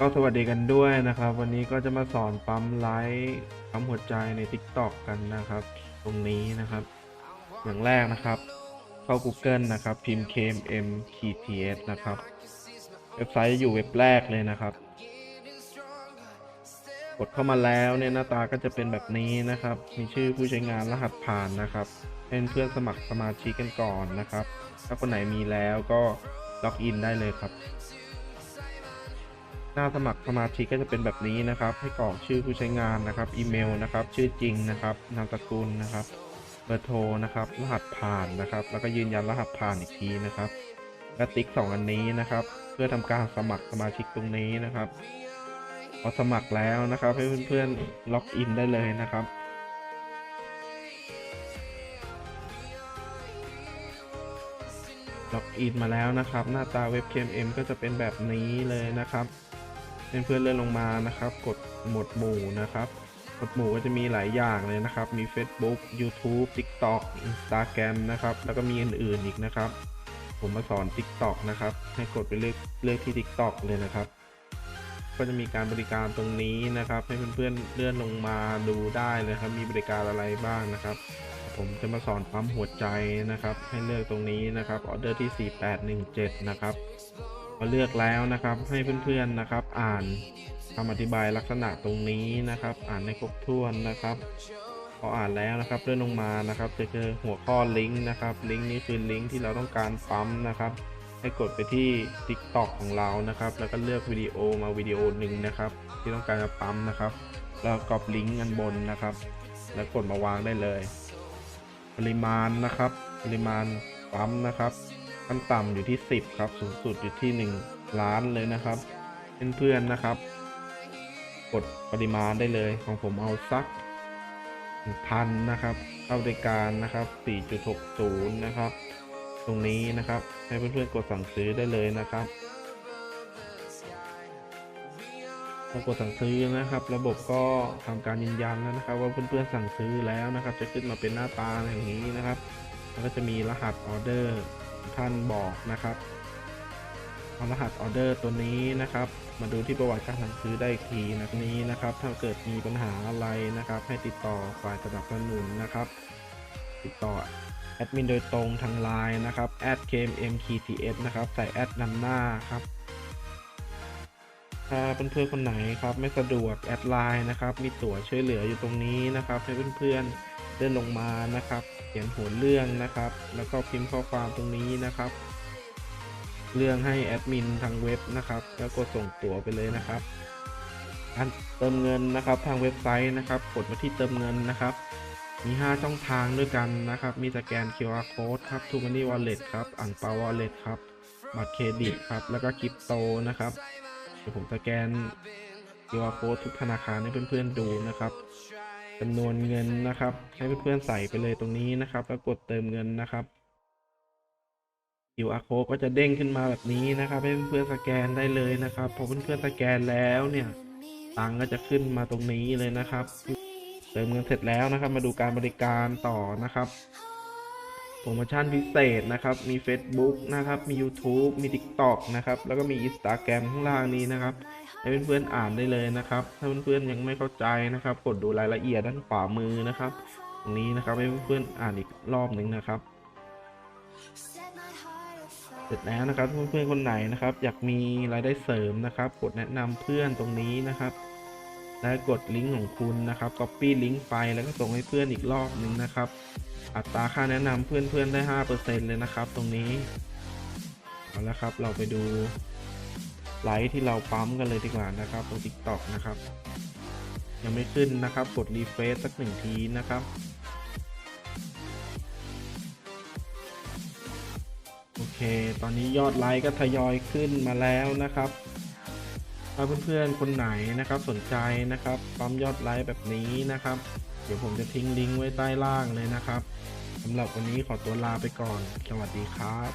ก็สวัสดีกันด้วยนะครับ วันนี้ก็จะมาสอนปั๊มไลค์ปั๊มหัวใจใน TikTok กันนะครับ ตรงนี้นะครับ อย่างแรกนะครับ เข้า Google นะครับ พิมพ์ KMM KTS นะครับ เว็บไซต์อยู่เว็บแรกเลยนะครับ กดเข้ามาแล้วเนี่ยหน้าตาก็จะเป็นแบบนี้นะครับ มีชื่อผู้ใช้งานรหัสผ่านนะครับให้เพื่อนสมัครสมาชิกกันก่อนนะครับ ถ้าคนไหนมีแล้วก็ล็อกอินได้เลยครับ หน้าสมัครสมาชิกก็จะเป็นแบบนี้นะครับ ให้กรอกชื่อผู้ใช้งานนะครับ อีเมลนะครับ ชื่อจริงนะครับ นามสกุลนะครับ เบอร์โทรนะครับ รหัสผ่านนะครับ แล้วก็ยืนยันรหัสผ่านอีกทีนะครับ และติ๊กสองอันนี้นะครับ เพื่อทำการสมัครสมาชิกตรงนี้นะครับพอสมัครแล้วนะครับ ให้เพื่อนๆล็อกอินได้เลยนะครับล็อกอินมาแล้วนะครับ หน้าตาเว็บ KMM ก็จะเป็นแบบนี้เลยนะครับ เพื่อนๆเลื่อนลงมานะครับ กดหมวดหมู่นะครับหมวดหมู่ก็จะมีหลายอย่างเลยนะครับ มี Facebook YouTube TikTok Instagram นะครับ แล้วก็มีอื่นๆอีกนะครับ ผมมาสอน TikTok นะครับ ให้กดไปเลือกเลือกที่ TikTok เลยนะครับ ก็จะมีการบริการตรงนี้นะครับ ให้เพื่อนๆเลื่อนลงมาดูได้เลยครับ มีบริการอะไรบ้างนะครับ ผมจะมาสอนปั๊มหัวใจนะครับ ให้เลือกตรงนี้นะครับ ออเดอร์ที่ 4817 นะครับ เลือกแล้วนะครับ ให้เพื่อนๆนะครับ อ่านคำอธิบายลักษณะตรงนี้นะครับ อ่านในครบถ้วนนะครับพออ่านแล้วนะครับเลื่อนลงมานะครับ จะเจอหัวข้อลิงก์นะครับ ลิงก์นี้คือลิงก์ที่เราต้องการปั๊มนะครับ ให้กดไปที่ TikTok ของเรานะครับ แล้วก็เลือกวิดีโอมาวิดีโอหนึ่งนะครับ ที่ต้องการจะปั๊มนะครับแล้วกรอบลิงก์อันบนนะครับ แล้วกดมาวางได้เลย ปริมาณนะครับ ปริมาณปั๊มนะครับ ขั้นต่ำอยู่ที่ 10 ครับ สูงสุดอยู่ที่ 1 ล้านเลยนะครับเพื่อนๆนะครับ กดปริมาณได้เลยของผมเอาสักพันนะครับ เข้าบริการนะครับ 4.60 นะครับ ตรงนี้นะครับ ให้เพื่อนๆกดสั่งซื้อได้เลยนะครับพอกดสั่งซื้อนะครับ ระบบก็ทำการยืนยันแล้วนะครับ ว่าเพื่อนๆสั่งซื้อแล้วนะครับ จะขึ้นมาเป็นหน้าตาอย่างนี้นะครับ แล้วก็จะมีรหัสออเดอร์ ท่านบอกนะครับเอารหัสออเดอร์ตัวนี้นะครับ มาดูที่ประวัติการสั่งซื้อได้อีกทีนะนี้นะครับ ถ้าเกิดมีปัญหาอะไรนะครับ ให้ติดต่อฝ่ายสนับสนุนนะครับ ติดต่อแอดมินโดยตรงทางไลน์นะครับ @kmmktf นะครับใส่แอดนำหน้าครับถ้าเพื่อนๆคนไหนครับไม่สะดวกแอดไลน์นะครับ มีตั๋วช่วยเหลืออยู่ตรงนี้นะครับ ให้เพื่อนๆ เลื่อนลงมานะครับ เขียนหัวเรื่องนะครับ แล้วก็พิมพ์ข้อความตรงนี้นะครับ เรื่องให้แอดมินทางเว็บนะครับ แล้วก็ส่งตั๋วไปเลยนะครับการเติมเงินนะครับทางเว็บไซต์นะครับ กดมาที่เติมเงินนะครับ มี 5 ช่องทางด้วยกันนะครับ มีสแกน QR code ครับ t ูมันนี่วอลเล็ตครับอ่างเปาวอลเล็ตครับบัตรเครดิตครับ แล้วก็คริปโตนะครับเดี๋ยวผมสแกน QR code ทุกธนาคารให้เพื่อนๆดูนะครับ จำนวนเงินนะครับ ให้เพื่อนๆใส่ไปเลยตรงนี้นะครับ แล้วกดเติมเงินนะครับ QR code ก็จะเด้งขึ้นมาแบบนี้นะครับ ให้เพื่อนๆสแกนได้เลยนะครับพอเพื่อนๆสแกนแล้วเนี่ยตังก็จะขึ้นมาตรงนี้เลยนะครับ เติมเงินเสร็จแล้วนะครับ มาดูการบริการต่อนะครับโปรโมชั่นพิเศษนะครับ มี Facebook นะครับ มี YouTube มี TikTok นะครับ แล้วก็มี Instagram ข้างล่างนี้นะครับ ให้เพื่อนๆอ่านได้เลยนะครับ ถ้าเพื่อนๆยังไม่เข้าใจนะครับ กดดูรายละเอียดด้านขวามือนะครับ ตรงนี้นะครับให้เพื่อนๆอ่านอีกรอบหนึ่งนะครับ เสร็จแล้วนะครับเพื่อนๆคนไหนนะครับ อยากมีรายได้เสริมนะครับ กดแนะนำเพื่อนตรงนี้นะครับ และกดลิงก์ของคุณนะครับ copy ลิงก์ไปแล้วก็ส่งให้เพื่อนอีกรอบหนึ่งนะครับ อัตราค่าแนะนำเพื่อนๆได้ห้าเปอร์เซ็นเลยนะครับ ตรงนี้เอาละครับเราไปดู ไลค์ที่เราปั๊มกันเลยดีกว่านะครับตรง TikTok นะครับ ยังไม่ขึ้นนะครับ กดรีเฟซสักหนึ่งทีนะครับ โอเค ตอนนี้ยอดไลค์ก็ทยอยขึ้นมาแล้วนะครับ ถ้าเพื่อนๆคนไหนนะครับสนใจนะครับปั๊มยอดไลค์แบบนี้นะครับ เดี๋ยวผมจะทิ้งลิงก์ไว้ใต้ล่างเลยนะครับสำหรับวันนี้ขอตัวลาไปก่อน สวัสดีครับ